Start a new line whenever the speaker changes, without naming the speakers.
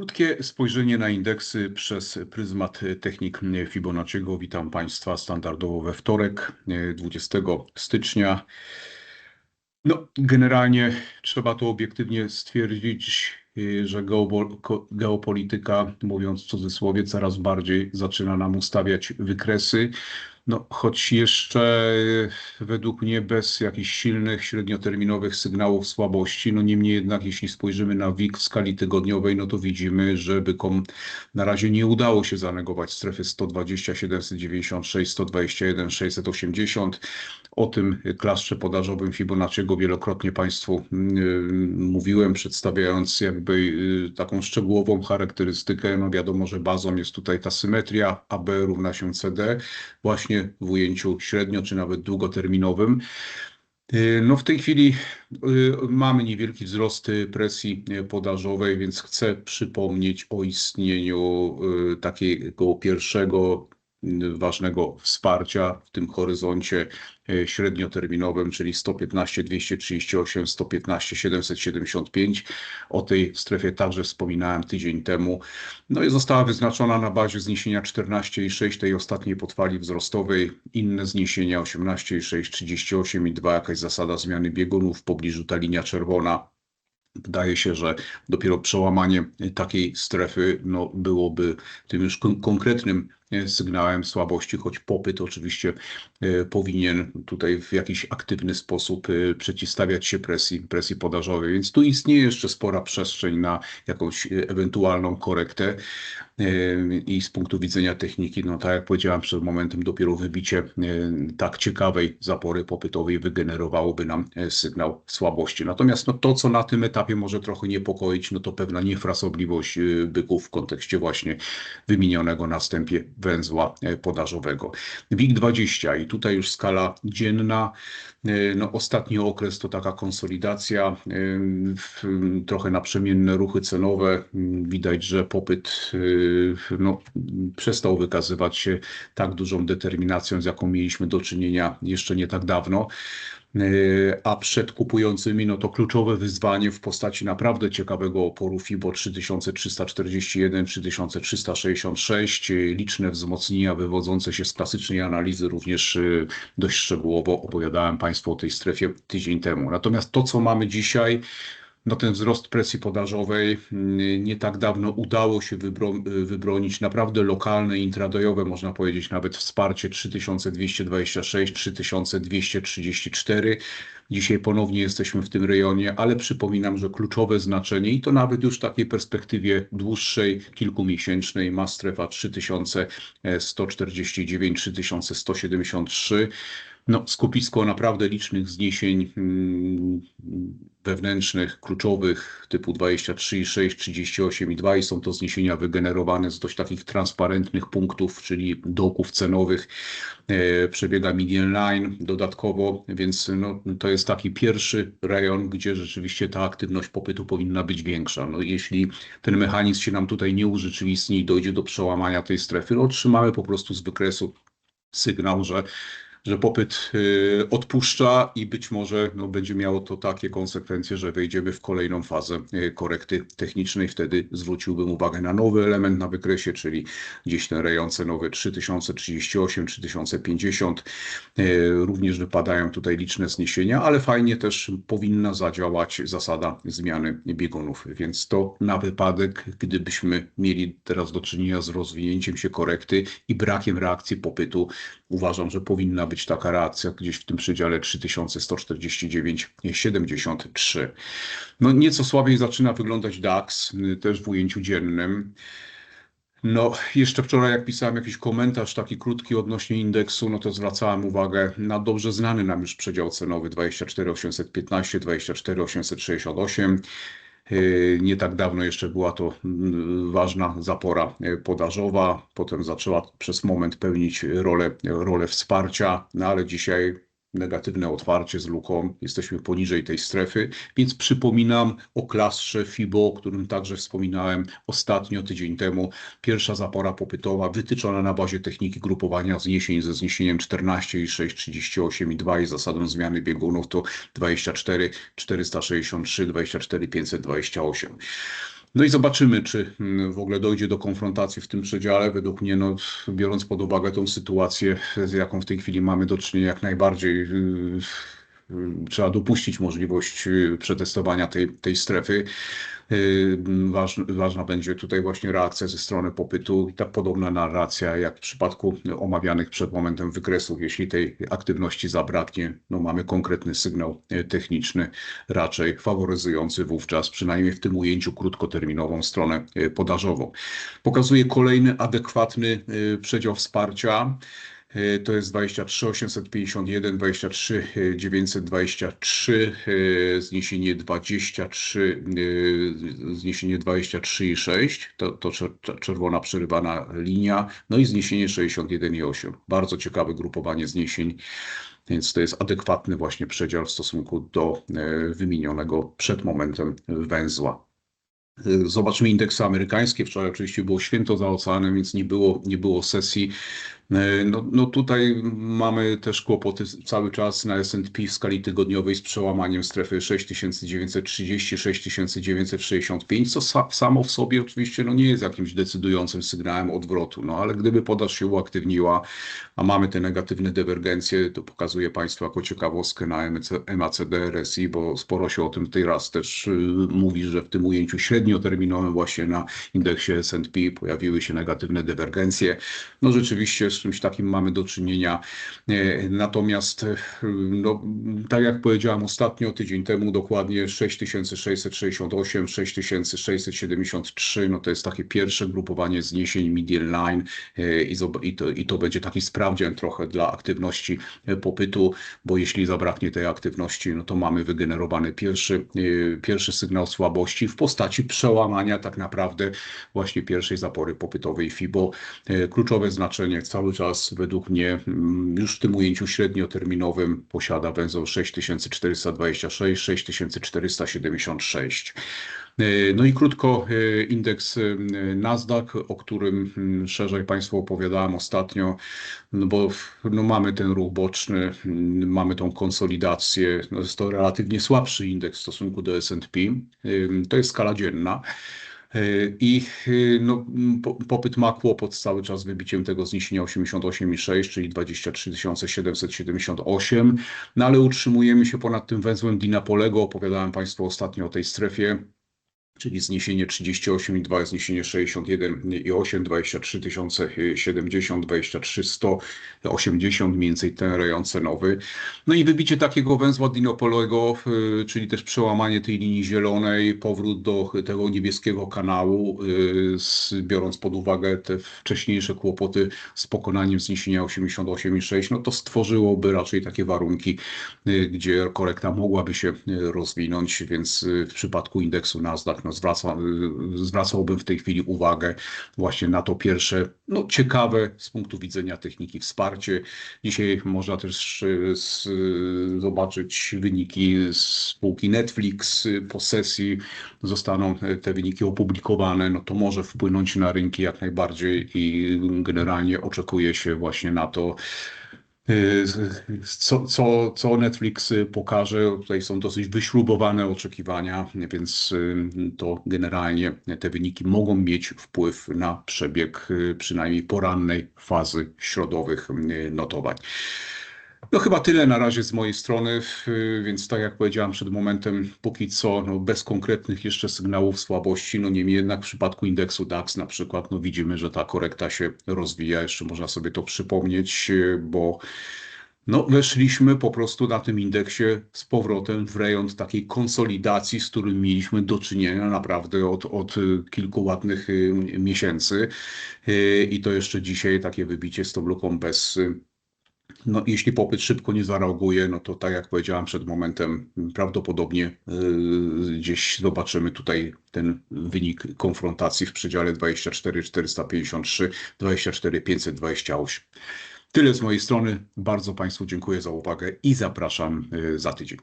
Krótkie spojrzenie na indeksy przez pryzmat technik Fibonacciego. Witam Państwa standardowo we wtorek, 20 stycznia. No, generalnie trzeba to obiektywnie stwierdzić, że geopolityka, mówiąc w cudzysłowie, coraz bardziej zaczyna nam ustawiać wykresy. No, choć jeszcze według mnie bez jakichś silnych, średnioterminowych sygnałów słabości, no niemniej jednak jeśli spojrzymy na WIG w skali tygodniowej, no to widzimy, że bykom na razie nie udało się zanegować strefy 120, 796, 121, 680. O tym klaszcze podażowym Fibonacciego wielokrotnie Państwu mówiłem, przedstawiając jakby y, taką szczegółową charakterystykę. No wiadomo, że bazą jest tutaj ta symetria AB równa się CD. Właśnie w ujęciu średnio czy nawet długoterminowym. Y, no w tej chwili y, mamy niewielki wzrost presji podażowej, więc chcę przypomnieć o istnieniu takiego pierwszego ważnego wsparcia w tym horyzoncie e, średnioterminowym, czyli 115 238, 115 775. O tej strefie także wspominałem tydzień temu. No i została wyznaczona na bazie zniesienia 14,6 tej ostatniej potwali wzrostowej, inne zniesienia 18,6, 38 i 2, jakaś zasada zmiany biegunów w pobliżu ta linia czerwona. Wydaje się, że dopiero przełamanie takiej strefy no, byłoby tym już konkretnym sygnałem słabości, choć popyt oczywiście e, powinien tutaj w jakiś aktywny sposób e, przeciwstawiać się presji, presji podażowej. Więc tu istnieje jeszcze spora przestrzeń na jakąś e, ewentualną korektę i z punktu widzenia techniki, no tak jak powiedziałem przed momentem, dopiero wybicie tak ciekawej zapory popytowej wygenerowałoby nam sygnał słabości. Natomiast no, to, co na tym etapie może trochę niepokoić, no to pewna niefrasobliwość byków w kontekście właśnie wymienionego następie węzła e, podażowego. WIG20 i tutaj już skala dzienna. E, no, ostatni okres to taka konsolidacja, e, trochę naprzemienne ruchy cenowe. Widać, że popyt no, przestał wykazywać się tak dużą determinacją, z jaką mieliśmy do czynienia jeszcze nie tak dawno. E, a przed kupującymi no to kluczowe wyzwanie w postaci naprawdę ciekawego oporu FIBO 3341, 3366, liczne wzmocnienia wywodzące się z klasycznej analizy, również e, dość szczegółowo opowiadałem Państwu o tej strefie tydzień temu. Natomiast to, co mamy dzisiaj, no ten wzrost presji podażowej mm, nie tak dawno udało się wybro wybronić naprawdę lokalne, intradayowe, można powiedzieć nawet wsparcie 3226, 3234. Dzisiaj ponownie jesteśmy w tym rejonie, ale przypominam, że kluczowe znaczenie i to nawet już w takiej perspektywie dłuższej, kilkumiesięcznej ma strefa 3149, 3173 no, skupisko naprawdę licznych zniesień mm, wewnętrznych, kluczowych typu 23, 6, 38 i 2 i są to zniesienia wygenerowane z dość takich transparentnych punktów, czyli dołków cenowych. E, przebiega median line dodatkowo, więc no, to jest taki pierwszy rejon, gdzie rzeczywiście ta aktywność popytu powinna być większa. No, jeśli ten mechanizm się nam tutaj nie urzeczywistni i dojdzie do przełamania tej strefy, no, otrzymamy po prostu z wykresu sygnał, że że popyt y, odpuszcza i być może no, będzie miało to takie konsekwencje, że wejdziemy w kolejną fazę y, korekty technicznej. Wtedy zwróciłbym uwagę na nowy element na wykresie, czyli gdzieś ten rejon cenowy 3038, 3050. Y, również wypadają tutaj liczne zniesienia, ale fajnie też powinna zadziałać zasada zmiany biegunów, więc to na wypadek, gdybyśmy mieli teraz do czynienia z rozwinięciem się korekty i brakiem reakcji popytu, uważam, że powinna być taka reakcja gdzieś w tym przedziale 3149,73. No nieco słabiej zaczyna wyglądać DAX, y, też w ujęciu dziennym. No, jeszcze wczoraj, jak pisałem jakiś komentarz taki krótki odnośnie indeksu, no to zwracałem uwagę na dobrze znany nam już przedział cenowy 24815, 24868. Y, nie tak dawno jeszcze była to mm, ważna zapora y, podażowa, potem zaczęła przez moment pełnić rolę, rolę wsparcia, no ale dzisiaj negatywne otwarcie z luką, jesteśmy poniżej tej strefy, więc przypominam o klastrze FIBO, o którym także wspominałem ostatnio, tydzień temu. Pierwsza zapora popytowa wytyczona na bazie techniki grupowania zniesień ze zniesieniem 14 i 6, 38 i 2 i zasadą zmiany biegunów to 24, 463, 24, 528. No i zobaczymy, czy mm, w ogóle dojdzie do konfrontacji w tym przedziale. Według mnie, no, biorąc pod uwagę tą sytuację, z jaką w tej chwili mamy do czynienia, jak najbardziej yy, trzeba dopuścić możliwość yy, przetestowania tej, tej strefy. Ważna, ważna będzie tutaj właśnie reakcja ze strony popytu i tak podobna narracja jak w przypadku omawianych przed momentem wykresów. Jeśli tej aktywności zabraknie, no mamy konkretny sygnał e, techniczny, raczej faworyzujący wówczas, przynajmniej w tym ujęciu krótkoterminową stronę e, podażową. Pokazuje kolejny adekwatny e, przedział wsparcia. E, to jest 23 851, 23 923, zniesienie 23, e, zniesienie 23,6, to, to czerwona przerywana linia, no i zniesienie 61,8. Bardzo ciekawe grupowanie zniesień, więc to jest adekwatny właśnie przedział w stosunku do e, wymienionego przed momentem węzła. Zobaczmy indeksy amerykańskie. Wczoraj oczywiście było święto za oceanem, więc nie było, nie było sesji. E, no, no tutaj mamy też kłopoty cały czas na S&P w skali tygodniowej z przełamaniem strefy 6930-6965, co samo w sobie oczywiście no nie jest jakimś decydującym sygnałem odwrotu, no ale gdyby podaż się uaktywniła, a mamy te negatywne dywergencje, to pokazuję Państwu jako ciekawostkę na MACD, RSI, bo sporo się o tym teraz też y, mówi, że w tym ujęciu średnioterminowym właśnie na indeksie S&P pojawiły się negatywne dywergencje. No rzeczywiście czymś takim mamy do czynienia. E, natomiast, e, no, tak jak powiedziałem ostatnio, tydzień temu dokładnie 6668, 6673, no to jest takie pierwsze grupowanie zniesień median line e, i, i, to, i to będzie taki sprawdzian trochę dla aktywności popytu, bo jeśli zabraknie tej aktywności, no to mamy wygenerowany pierwszy, pierwszy sygnał słabości w postaci przełamania tak naprawdę właśnie pierwszej zapory popytowej FIBO. Kluczowe znaczenie cały cały czas według mnie mm, już w tym ujęciu średnioterminowym posiada węzeł 6426, 6476. E, no i krótko e, indeks e, Nasdaq, o którym mm, szerzej Państwu opowiadałem ostatnio, no bo no mamy ten ruch boczny, mm, mamy tą konsolidację, no jest to relatywnie słabszy indeks w stosunku do S&P, to jest skala dzienna. I no, popyt ma kłopot cały czas z wybiciem tego zniesienia 88,6, czyli 23 778, no ale utrzymujemy się ponad tym węzłem Dinapolego. Opowiadałem Państwu ostatnio o tej strefie czyli zniesienie 38,2, zniesienie 61,8, 23 070, 23 180, mniej więcej ten rejon cenowy. No i wybicie takiego węzła dinopolego, y, czyli też przełamanie tej linii zielonej, powrót do tego niebieskiego kanału, y, biorąc pod uwagę te wcześniejsze kłopoty z pokonaniem zniesienia 88,6, no to stworzyłoby raczej takie warunki, y, gdzie korekta mogłaby się rozwinąć, więc w przypadku indeksu Nasdaq no no zwraca, zwracałbym w tej chwili uwagę właśnie na to pierwsze, no ciekawe z punktu widzenia techniki wsparcie. Dzisiaj można też z, zobaczyć wyniki spółki Netflix po sesji. Zostaną te wyniki opublikowane, no to może wpłynąć na rynki jak najbardziej i generalnie oczekuje się właśnie na to, Y, co, co, co Netflix pokaże, tutaj są dosyć wyśrubowane oczekiwania, więc y, to generalnie te wyniki mogą mieć wpływ na przebieg y, przynajmniej porannej fazy środowych notowań. No chyba tyle na razie z mojej strony, więc tak jak powiedziałem przed momentem, póki co no bez konkretnych jeszcze sygnałów słabości, no niemniej jednak w przypadku indeksu DAX na przykład, no widzimy, że ta korekta się rozwija, jeszcze można sobie to przypomnieć, bo no, weszliśmy po prostu na tym indeksie z powrotem w rejon takiej konsolidacji, z którym mieliśmy do czynienia naprawdę od, od kilku ładnych y, miesięcy. Y, I to jeszcze dzisiaj takie wybicie luką bez no, jeśli popyt szybko nie zareaguje, no to tak jak powiedziałam przed momentem, prawdopodobnie yy, gdzieś zobaczymy tutaj ten wynik konfrontacji w przedziale 24 453, 24 528. Tyle z mojej strony. Bardzo Państwu dziękuję za uwagę i zapraszam yy, za tydzień.